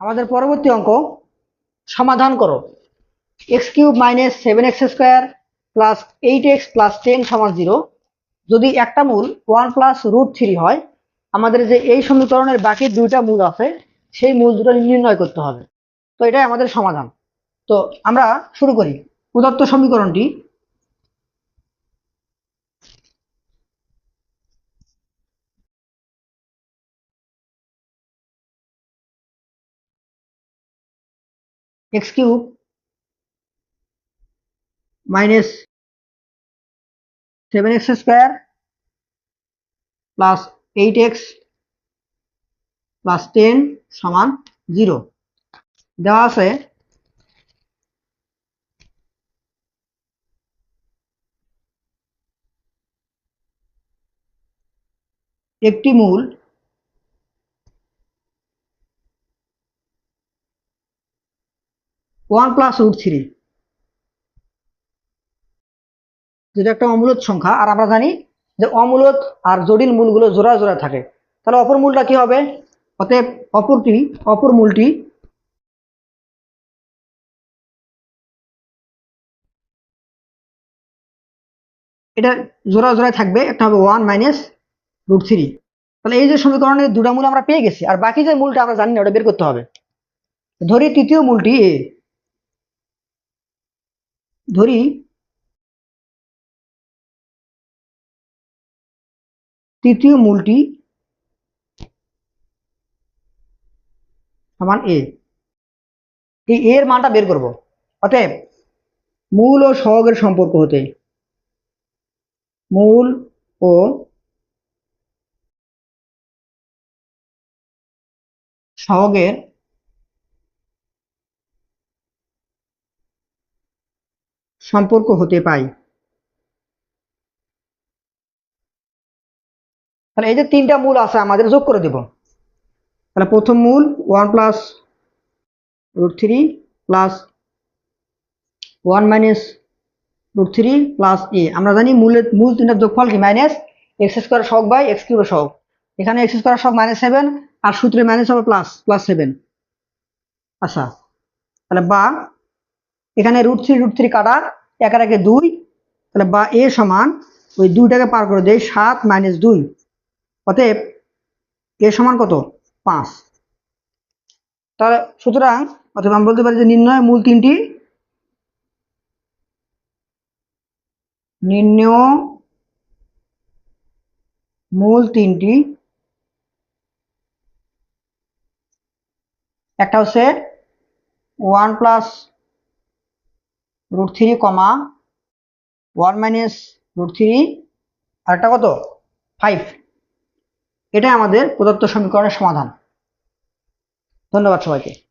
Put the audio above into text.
আমাদের পরবর্তী অঙ্ক, সমাধান করো। X cube minus seven X square plus eight X plus ten সমান জিরো। যদি একটা মূল ওয়ান প্লাস রুট থ্রি হয়, আমাদের যে এই সমীকরণের বাকি দুইটা মূল আছে, সেই মূল দুটো নির্ণয় করতে হবে। তো এটাই আমাদের সমাধান। তো আমরা শুরু করি। প্রদত্ত সমীকরণটি X cube minus seven X square plus eight X plus ten সমান জিরো দেওয়া আছে একটি মূল ওয়ান প্লাস রুট থ্রি। যেটা একটা অমূলত সংখ্যা, আর আমরা জানি যে অমূলত আর জটিল মূলগুলো জোড়া জোড়া থাকে। তাহলে অপর মূলটা কি হবে? অতএব অপরটি, অপর মূলটি এটা জোড়া জোড়ায় থাকবে, একটা হবে ওয়ান মাইনাস রুট থ্রি। তাহলে এই যে সমীকরণের দুটা মূল আমরা পেয়ে গেছি, আর বাকি যে মূলটা আমরা জানি না, ওটা বের করতে হবে। ধরি তৃতীয় মূলটি এ। ধরি তৃতীয় মূলটি সমান এ এই এর মানটা বের করব। অতএব মূল ও সহগের সম্পর্ক হতে মূল ও সহগের সম্পর্ক হতে পাই তাহলে এই যে তিনটা মূল আছে, আমাদের যোগ করে দেব। তাহলে প্রথম মূল one plus root three plus one minus root three plus a আমরা জানি মূলের, মূল তিনটার যোগফল কি? মাইনাস এক্স স্কোয়ার শখ বাই এক্স কিউবের শক এখানে এক্স স্কোয়ার শক মাইনাস সেভেন আর সূত্রে মাইনাস হবে প্লাস প্লাস সেভেন আচ্ছা। তাহলে বা এখানে রুট থ্রি রুট থ্রি কাটা একের একে দুই, তাহলে বা এ সমান, ওই দুইটাকে পার করে দেয় সাত মাইনাস দুই। অতএব এ সমান কত? পাঁচ। তাহলে সুতরাং, অথবা আমি বলতে পারি যে নির্ণয় মূল তিনটি। নির্ণয় মূল তিনটি। একটা হচ্ছে one plus root three comma one minus root three, আরেকটা কত? ফাইভ। এটাই আমাদের প্রদত্ত সমীকরণের সমাধান। ধন্যবাদ সবাইকে।